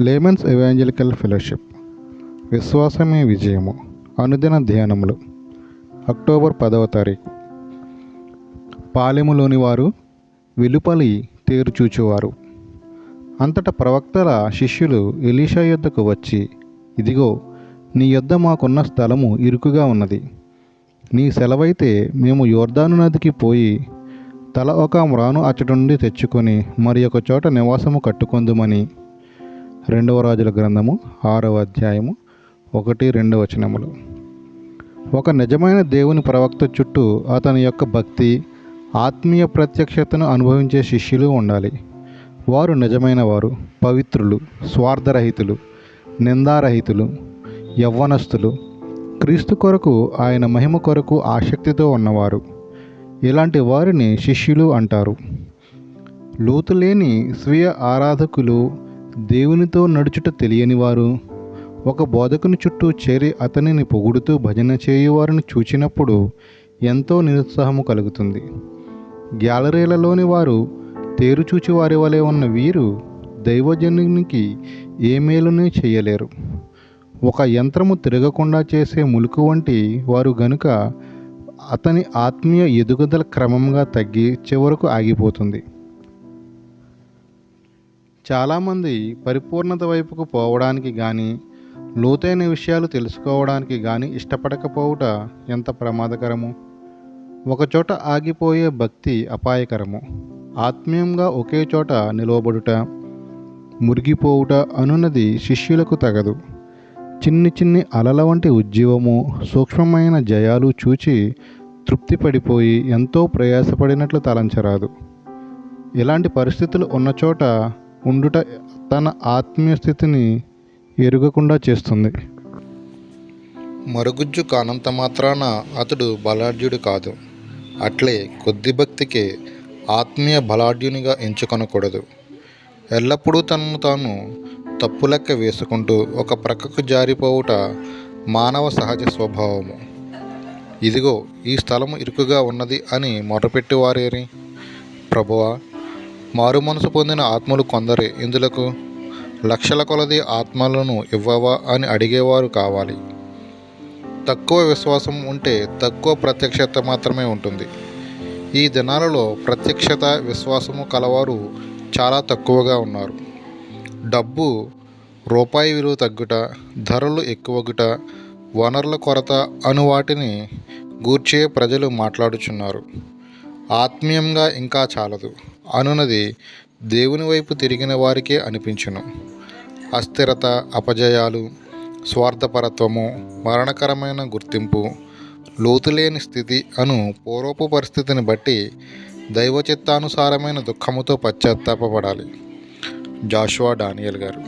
Layman's evangelical fellowship విశ్వాసమే విజయము అనుదిన ధ్యానములు October పదవ తారీఖు. పాలెములోని వారు వెలుపలి తేరు అంతటా ప్రవక్తల శిష్యులు ఎలీషా యొద్దకు వచ్చి ఇదిగో నీ యొద్ద మాకున్న స్థలము ఇరుకుగా ఉన్నది. నీ సెలవైతే మేము యోర్దాను నదికి పోయి తల ఒక మ్రాను అచ్చటి నుండి తెచ్చుకొని మరి ఒక చోట నివాసము కట్టుకుందుమని రెండవ రాజుల గ్రంథము ఆరవ అధ్యాయము ఒకటి రెండు వచనములు. ఒక నిజమైన దేవుని ప్రవక్త చుట్టూ అతని యొక్క భక్తి ఆత్మీయ ప్రత్యక్షతను అనుభవించే శిష్యులు ఉండాలి. వారు నిజమైన వారు పవిత్రులు స్వార్థరహితులు నిందారహితులు యవ్వనస్తులు. క్రీస్తు కొరకు ఆయన మహిమ కొరకు ఆసక్తితో ఉన్నవారు. ఇలాంటి వారిని శిష్యులు అంటారు. లోతులేని స్వీయ ఆరాధకులు దేవునితో నడుచుట తెలియని వారు ఒక బోధకుని చుట్టూ చేరి అతనిని పొగుడుతూ భజన చేయువారిని చూచినప్పుడు ఎంతో నిరుత్సాహము కలుగుతుంది. గ్యాలరీలలోని వారు తేరుచూచి వారి వలె ఉన్న వీరు దైవజనునికి ఏ మేలుని చేయలేరు. ఒక యంత్రము తిరగకుండా చేసే ములుకు వంటి వారు గనుక అతని ఆత్మీయ ఎదుగుదల క్రమంగా తగ్గి చివరకు ఆగిపోతుంది. చాలామంది పరిపూర్ణత వైపుకు పోవడానికి కానీ లోతైన విషయాలు తెలుసుకోవడానికి కానీ ఇష్టపడకపోవుట ఎంత ప్రమాదకరము? ఒకచోట ఆగిపోయే భక్తి అపాయకరము. ఆత్మీయంగా ఒకే చోట నిలవబడుట మురిగిపోవుట అనున్నది శిష్యులకు తగదు. చిన్ని చిన్ని అలల వంటి ఉజ్జీవము సూక్ష్మమైన జయాలు చూచి తృప్తి పడిపోయి ఎంతో ప్రయాసపడినట్లు తలంచరాదు. ఇలాంటి పరిస్థితులు ఉన్న చోట ఉండుట తన ఆత్మీయ స్థితిని ఎరుగకుండా చేస్తుంది. మరుగుజ్జు కానంత మాత్రాన అతడు బలాఢ్యుడు కాదు. అట్లే కొద్ది భక్తికే ఆత్మీయ బలాఢ్యునిగా ఎంచుకొనకూడదు. ఎల్లప్పుడూ తనను తాను తప్పు లెక్క వేసుకుంటూ ఒక ప్రక్కకు జారిపోవుట మానవ సహజ స్వభావము. ఇదిగో ఈ స్థలము ఇరుకుగా ఉన్నది అని మొరపెట్టేవారేరి? ప్రభువా మారు మనసు పొందిన ఆత్మలు కొందరే. ఇందులకు లక్షల కొలది ఆత్మలను ఇవ్వవా అని అడిగేవారు కావాలి. తక్కువ విశ్వాసం ఉంటే తక్కువ ప్రత్యక్షత మాత్రమే ఉంటుంది. ఈ దినాలలో ప్రత్యక్షత విశ్వాసము కలవారు చాలా తక్కువగా ఉన్నారు. డబ్బు రూపాయి విలువ తగ్గుట ధరలు ఎక్కువగుట వనరుల కొరత అను వాటిని గూర్చే ప్రజలు మాట్లాడుచున్నారు. ఆత్మీయంగా ఇంకా చాలదు. అనునది దేవుని వైపు తిరిగిన వారికే అనిపించును. అస్థిరత అపజయాలు స్వార్థపరత్వము మరణకరమైన గుర్తింపు లోతులేని స్థితి అను పూర్వపు పరిస్థితిని బట్టి దైవ చిత్తానుసారమైన దుఃఖముతో పశ్చాత్తాపడాలి జాషువా డానియల్ గారు.